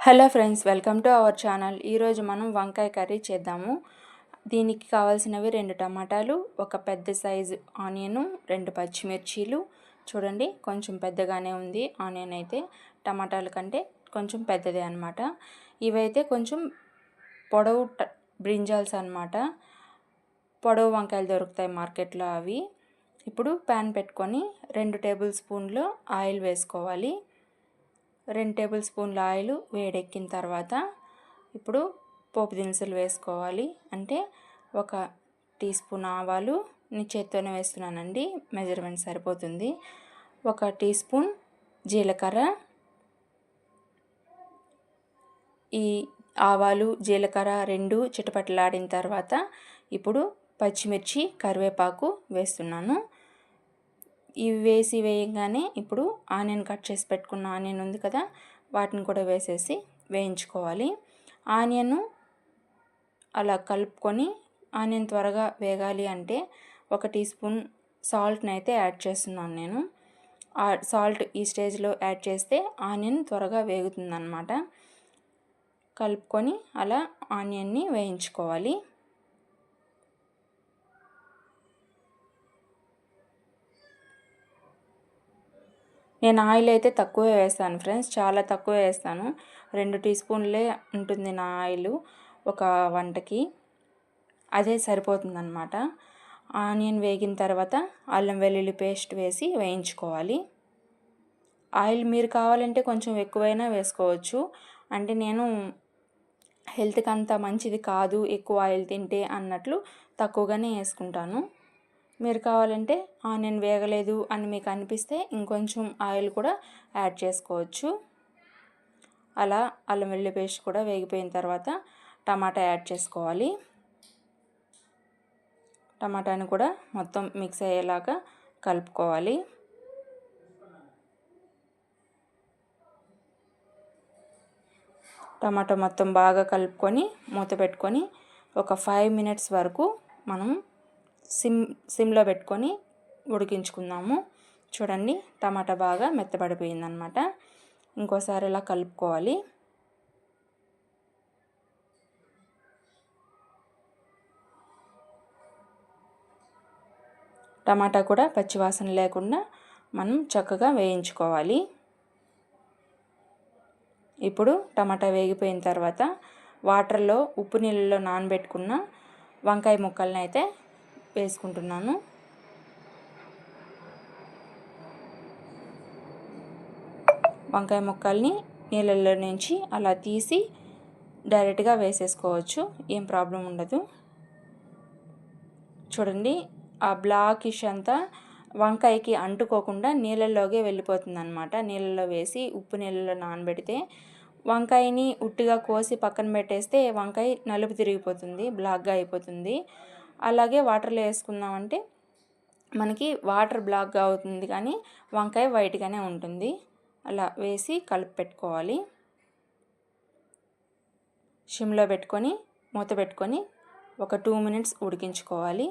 Hello friends welcome to our channel. ఈరోజు మనం వంకాయ కర్రీ చేద్దాము. దీనికి కావాల్సినవి రెండు టమాటాలు ఒక పెద్ద సైజు ఆనియను రెండు పచ్చిమిర్చీలు. చూడండి కొంచెం పెద్దగానే ఉంది ఆనియన్ అయితే. టమాటాల కంటే కొంచెం పెద్దదే అనమాట ఇవైతే కొంచెం పొడవు బ్రింజాల్స్ అనమాట పొడవు వంకాయలు దొరుకుతాయి మార్కెట్లో అవి. ఇప్పుడు ప్యాన్ పెట్టుకొని రెండు టేబుల్ స్పూన్లు ఆయిల్ వేసుకోవాలి. రెండు టేబుల్ స్పూన్ల ఆయిల్ వేడెక్కిన తర్వాత ఇప్పుడు పోపు దినుసులు వేసుకోవాలి. అంటే ఒక టీ స్పూన్ ఆవాలు నేను చేత్తోనే వేస్తున్నానండి మెజర్మెంట్ సరిపోతుంది. ఒక టీ స్పూన్ జీలకర్ర. ఈ ఆవాలు జీలకర్ర రెండు చిటపటలాడిన తర్వాత ఇప్పుడు పచ్చిమిర్చి కరివేపాకు వేస్తున్నాను. ఇవి వేసి వేయగానే ఇప్పుడు ఆనియన్ కట్ చేసి పెట్టుకున్న ఆనియన్ ఉంది కదా వాటిని కూడా వేసేసి వేయించుకోవాలి. ఆనియన్ అలా కలుపుకొని ఆనియన్ త్వరగా వేగాలి అంటే ఒక టీ స్పూన్ సాల్ట్ని అయితే యాడ్ చేస్తున్నాను నేను. ఆ సాల్ట్ ఈ స్టేజ్లో యాడ్ చేస్తే ఆనియన్ త్వరగా వేగుతుందన్నమాట. కలుపుకొని అలా ఆనియన్ని వేయించుకోవాలి. నేను ఆయిల్ అయితే తక్కువే వేస్తాను ఫ్రెండ్స్ చాలా తక్కువ వేస్తాను. రెండు టీ స్పూన్లే ఉంటుంది నా ఆయిల్ ఒక వంటకి. అదే సరిపోతుందన్నమాట. ఆనియన్ వేగిన తర్వాత అల్లం వెల్లుల్లి పేస్ట్ వేసి వేయించుకోవాలి. ఆయిల్ మీరు కావాలంటే కొంచెం ఎక్కువైనా వేసుకోవచ్చు. అంటే నేను హెల్త్కి అంత మంచిది కాదు ఎక్కువ ఆయిల్ తింటే అన్నట్లు తక్కువగానే వేసుకుంటాను. మీరు కావాలంటే ఆనియన్ వేగలేదు అని మీకు అనిపిస్తే ఇంకొంచెం ఆయిల్ కూడా యాడ్ చేసుకోవచ్చు. అలా అల్లం వెల్లి పేస్ట్ కూడా వేగిపోయిన తర్వాత టమాటా యాడ్ చేసుకోవాలి. టమాటాని కూడా మొత్తం మిక్స్ అయ్యేలాగా కలుపుకోవాలి. టమాటా మొత్తం బాగా కలుపుకొని మూత పెట్టుకొని ఒక ఫైవ్ మినిట్స్ వరకు మనం సిమ్ సిమ్లో పెట్టుకొని ఉడికించుకుందాము. చూడండి టమాటా బాగా మెత్తబడిపోయిందనమాట. ఇంకోసారి ఇలా కలుపుకోవాలి. టమాటా కూడా పచ్చివాసన లేకుండా మనం చక్కగా వేయించుకోవాలి. ఇప్పుడు టమాటా వేగిపోయిన తర్వాత వాటర్లో ఉప్పు నీళ్ళలో నానబెట్టుకున్న వంకాయ ముక్కల్ని అయితే వేసుకుంటున్నాను. వంకాయ ముక్కల్ని నీళ్ళల్లో నుంచి అలా తీసి డైరెక్ట్గా వేసేసుకోవచ్చు. ఏం ప్రాబ్లం ఉండదు. చూడండి ఆ బ్లాకిష్ అంతా వంకాయకి అంటుకోకుండా నీళ్ళల్లోకే వెళ్ళిపోతుంది అనమాట నీళ్ళల్లో వేసి ఉప్పు నీళ్ళలో నానబెడితే వంకాయని ఉట్టిగా కోసి పక్కన పెట్టేస్తే వంకాయ నలుపు తిరిగిపోతుంది బ్లాక్గా అయిపోతుంది. అలాగే వాటర్లో వేసుకున్నామంటే మనకి వాటర్ బ్లాక్గా అవుతుంది కానీ వంకాయ వైట్గానే ఉంటుంది. అలా వేసి కలిపి పెట్టుకోవాలి. షిమ్లో పెట్టుకొని మూత పెట్టుకొని ఒక టూ మినిట్స్ ఉడికించుకోవాలి.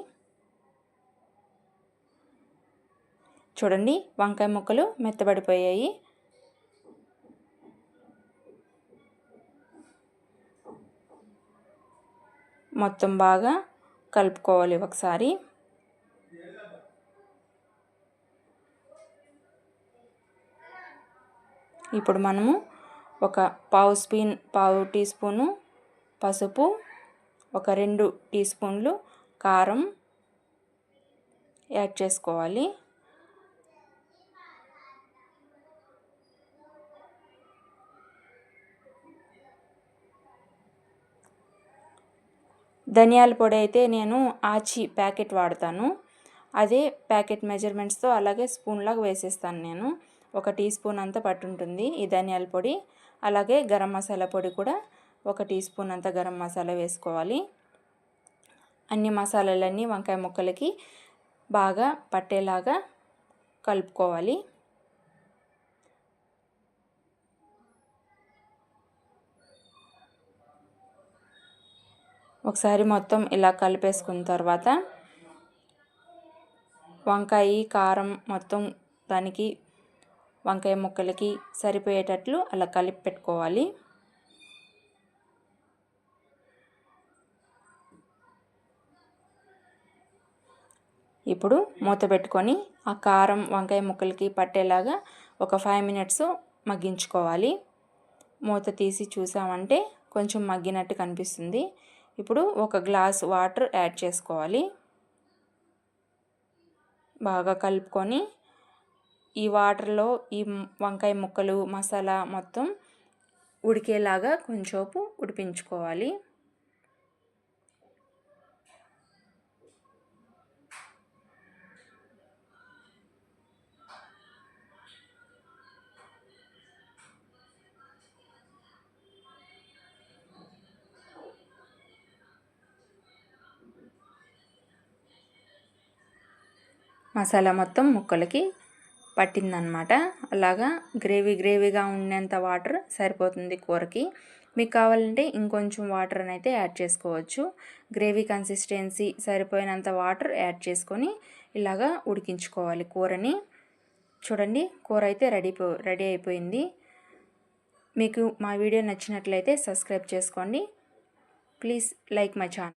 చూడండి వంకాయ ముక్కలు మెత్తబడిపోయాయి. మొత్తం బాగా కలుపుకోవాలి ఒకసారి. ఇప్పుడు మనము ఒక పావు స్పూన్ పావు టీ స్పూను పసుపు ఒక రెండు టీ స్పూన్లు కారం యాడ్ చేసుకోవాలి. ధనియాల పొడి అయితే నేను ఆచి ప్యాకెట్ వాడతాను. అదే ప్యాకెట్ మెజర్మెంట్స్తో అలాగే స్పూన్లాగా వేసేస్తాను నేను. ఒక టీ స్పూన్ అంతా పట్టుంటుంది ఈ ధనియాల పొడి. అలాగే గరం మసాలా పొడి కూడా ఒక టీ స్పూన్ అంత గరం మసాలా వేసుకోవాలి. అన్ని మసాలాలన్నీ వంకాయ ముక్కలకి బాగా పట్టేలాగా కలుపుకోవాలి. ఒకసారి మొత్తం ఇలా కలిపేసుకున్న తర్వాత వంకాయ కారం మొత్తం దానికి వంకాయ ముక్కలకి సరిపోయేటట్లు అలా కలిపి పెట్టుకోవాలి. ఇప్పుడు మూత పెట్టుకొని ఆ కారం వంకాయ ముక్కలకి పట్టేలాగా ఒక ఫైవ్ మినిట్స్ మగ్గించుకోవాలి. మూత తీసి చూసామంటే కొంచెం మగ్గినట్టు కనిపిస్తుంది. ఇప్పుడు ఒక గ్లాస్ వాటర్ యాడ్ చేసుకోవాలి. బాగా కలుపుకొని ఈ వాటర్లో ఈ వంకాయ ముక్కలు మసాలా మొత్తం ఉడికేలాగా కొంచెంసేపు ఉడిపించుకోవాలి. మసాలా మొత్తం ముక్కలకి పట్టిందనమాట అలాగా గ్రేవీ గ్రేవీగా ఉండేంత వాటర్ సరిపోతుంది కూరకి. మీకు కావాలంటే ఇంకొంచెం వాటర్ అయితే యాడ్ చేసుకోవచ్చు. గ్రేవీ కన్సిస్టెన్సీ సరిపోయినంత వాటర్ యాడ్ చేసుకొని ఇలాగా ఉడికించుకోవాలి కూరని. చూడండి కూర అయితే రెడీ రెడీ అయిపోయింది. మీకు మా వీడియో నచ్చినట్లయితే సబ్స్క్రైబ్ చేసుకోండి. Please like my channel.